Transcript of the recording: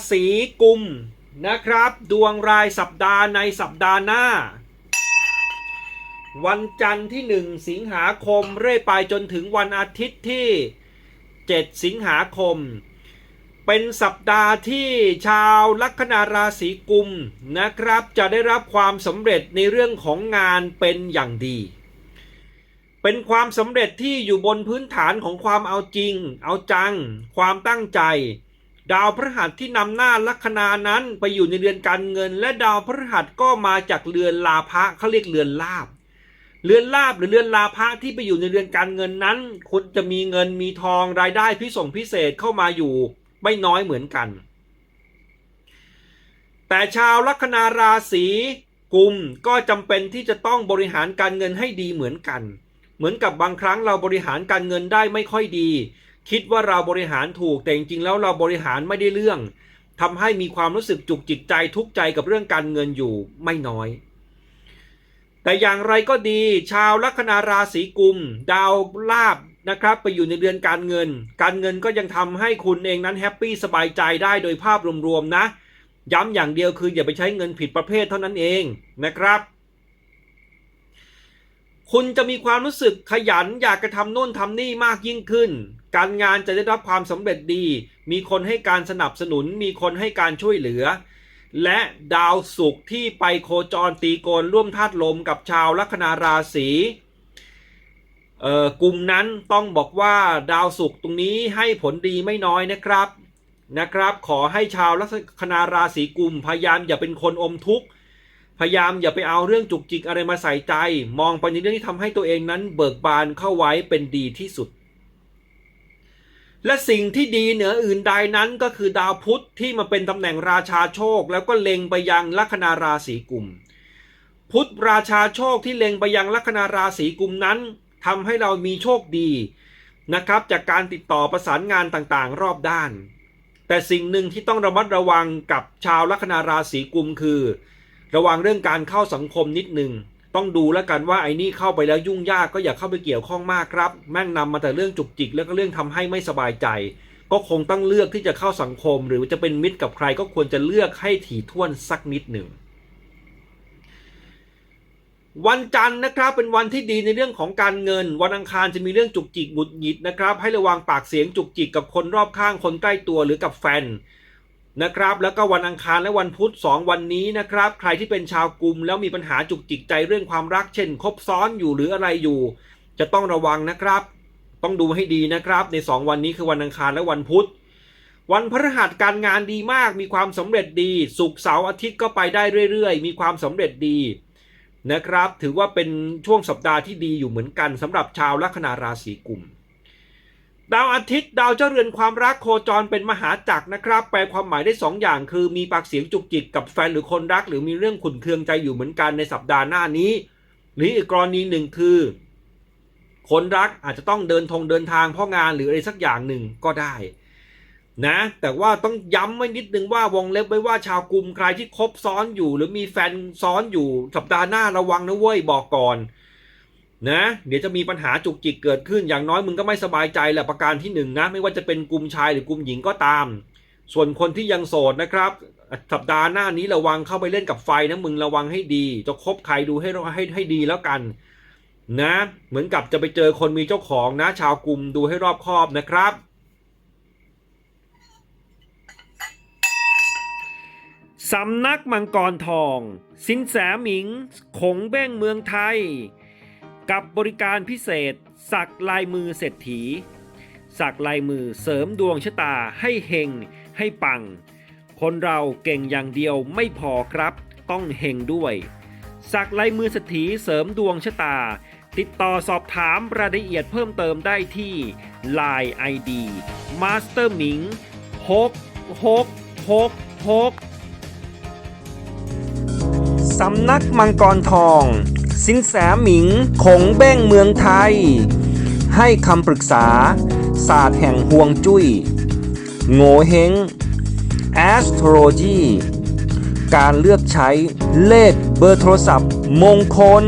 ราศีกุมนะครับ ดวงรายสัปดาห์ในสัปดาห์หน้า วันจันทร์ที่ 1 สิงหาคมเรื่อยไปจนถึงวันอาทิตย์ที่ 7 สิงหาคม เป็นสัปดาห์ที่ชาวลัคนาราศีกุมนะครับ จะได้รับความสำเร็จในเรื่องของงานเป็นอย่างดีเป็นความสำเร็จที่อยู่บนพื้นฐานของความเอาจริง เอาจัง ความตั้งใจ ดาวพฤหัสที่นำหน้าลัคนานั้นไปอยู่ในเรือนการเงิน และดาวพฤหัสก็มาจากเรือนลาภะเขาเรียกเรือนลาบเรือนลาบหรือเรือนลาภะที่ไปอยู่ในเรือนการเงินนั้นคุณจะมีเงินมีทองรายได้พิส่งพิเศษเข้ามาอยู่ไม่น้อยเหมือนกัน แต่ชาวลัคนาราศีกุมก็จำเป็นที่จะต้องบริหารการเงินให้ดีเหมือนกัน เหมือนกับบางครั้งเราบริหารการเงินได้ไม่ค่อยดี คิดว่าเราบริหารถูกแต่จริงๆแล้วเราบริหารไม่ได้เรื่องทำให้มีความรู้สึกจุกจิกใจทุกข์ใจกับเรื่องการเงินอยู่ไม่น้อย แต่อย่างไรก็ดีชาวลัคนาราศีกุม ดาวลาบนะครับไปอยู่ในเดือนการเงิน การเงินก็ยังทำให้คุณเองนั้นแฮปปี้สบายใจได้โดยภาพรวมๆนะ ย้ำอย่างเดียวคืออย่าไปใช้เงินผิดประเภทเท่านั้นเองนะครับคุณจะมีความรู้สึกขยันอยากกระทำโน่นทำนี่มากยิ่งขึ้น การงานจะได้รับความสำเร็จดี มีคนให้การสนับสนุน มีคนให้การช่วยเหลือ และดาวศุกร์ที่ไปโคจรตีโกนร่วมธาตุลมกับชาวลัคนาราศีกลุ่มนั้นต้องบอกว่าดาวศุกร์ตรงนี้ให้ผลดีไม่น้อยนะครับนะครับ ขอให้ชาวลัคนาราศีกุมพยายามอย่าเป็นคนอมทุกข์พยายามอย่าไปเอาเรื่องจุกจิกอะไรมาใส่ใจ มองไปในเรื่องที่ทำให้ตัวเองนั้นเบิกบานเข้าไว้เป็นดีที่สุด และสิ่งที่ดีเหนืออื่นใดนั้นก็คือดาวพุธที่มาเป็นตำแหน่งราชาโชค แล้วก็เล็งไปยังลัคนาราศีกุม พุธราชาโชคที่เล็งไปยังลัคนาราศีกุมนั้นทำให้เรามีโชคดีนะครับจากการติดต่อประสานงานต่างๆ รอบด้าน แต่สิ่งหนึ่งที่ต้องระมัดระวังกับชาวลัคนาราศีกุมคือ ระวังเรื่องการเข้าสังคมนิดหนึ่ง ต้องดูแล้วกันว่าไอ้นี่เข้าไปแล้วยุ่งยากก็อย่าเข้าไปเกี่ยวข้องมากครับ แม่งนำมาแต่เรื่องจุกจิกแล้วก็เรื่องทำให้ไม่สบายใจ ก็คงต้องเลือกที่จะเข้าสังคม หรือจะเป็นมิตรกับใครก็ควรจะเลือกให้ถี่ถ้วนสักนิดหนึ่งวันจันทร์นะครับเป็นวันที่ดีในเรื่องของการเงิน วันอังคารจะมีเรื่องจุกจิกหงุดหงิดนะครับ ให้ระวังปากเสียงจุกจิกกับคนรอบข้างคนใกล้ตัวหรือกับแฟน นะครับ แล้วก็วันอังคารและวันพุธ 2 วันนี้นะครับ ใครที่เป็นชาวกลุ่มแล้วมีปัญหาจุกจิกใจเรื่องความรักเช่น คบซ้อนอยู่หรืออะไรอยู่ จะต้องระวังนะครับ ต้องดูให้ดีนะครับ ใน 2 วันนี้คือวันอังคารและวันพุธ วันพฤหัสการงานดีมากมีความสำเร็จดีศุกร์เสาร์อาทิตย์ก็ไปได้เรื่อยๆ มีความสำเร็จดีนะครับ ถือว่าเป็นช่วงสัปดาห์ที่ดีอยู่เหมือนกันสำหรับชาวลัคนาราศีกุม ดาวอาทิตย์ดาวเจ้าเรือนความรักโคจรเป็นมหาจักรนะครับ แปลความหมายได้2ออย่าง คือมีปากเสียงจุกจิกกับแฟนหรือคนรัก หรือมีเรื่องขุนเคืองใจอยู่เหมือนกันในสัปดาห์หน้านี้ หรืออีกกรณีหนึ่งคือ คนรักอาจจะต้องเดินทงเดินทางเพราะงานหรืออะไรสักอย่างหนึ่งก็ได้นะแต่ว่าต้องย้ำไว้นิดนึงว่าวงเล็บไว้ว่าชาวกลุ่มใครที่คบซ้อนอยู่ หรือมีแฟนซ้อนอยู่สัปดาห์หน้าระวังนะเว้ยบอกก่อน นะเดี๋ยวจะมีปัญหาจุกจิกเกิดขึ้นอย่างน้อยมึงก็ไม่สบายใจแหละประการที่หนึ่งนะไม่ว่าจะเป็นกลุ่มชายหรือกลุ่มหญิงก็ตาม ส่วนคนที่ยังโสดนะครับ สัปดาห์หน้านี้ระวังเข้าไปเล่นกับไฟนะมึงระวังให้ดี จะคบใครดูให้ให้ให้ดีแล้วกัน นะ เหมือนกับจะไปเจอคนมีเจ้าของนะ ชาวกลุ่มดูให้รอบคอบนะครับ สำนักมังกรทอง สินแสหมิงขงเบ้งเมืองไทย กับบริการพิเศษ สักลายมือเศรษฐี สักลายมือเสริมดวงชะตาให้เฮงให้ปัง คนเราเก่งอย่างเดียวไม่พอครับ ต้องเฮงด้วย สักลายมือเศรษฐีเสริมดวงชะตา ติดต่อสอบถามรายละเอียดเพิ่มเติมได้ที่ Line ID Master หมิง6 6 6 6สำนักมังกรทอง สินแสหมิงขงเบ้งเมืองไทย ให้คำปรึกษา ศาสตร์แห่งห่วงจุย้ย โงเฮง astrology การเลือกใช้เลขเบอร์โทรศัพท์มงคล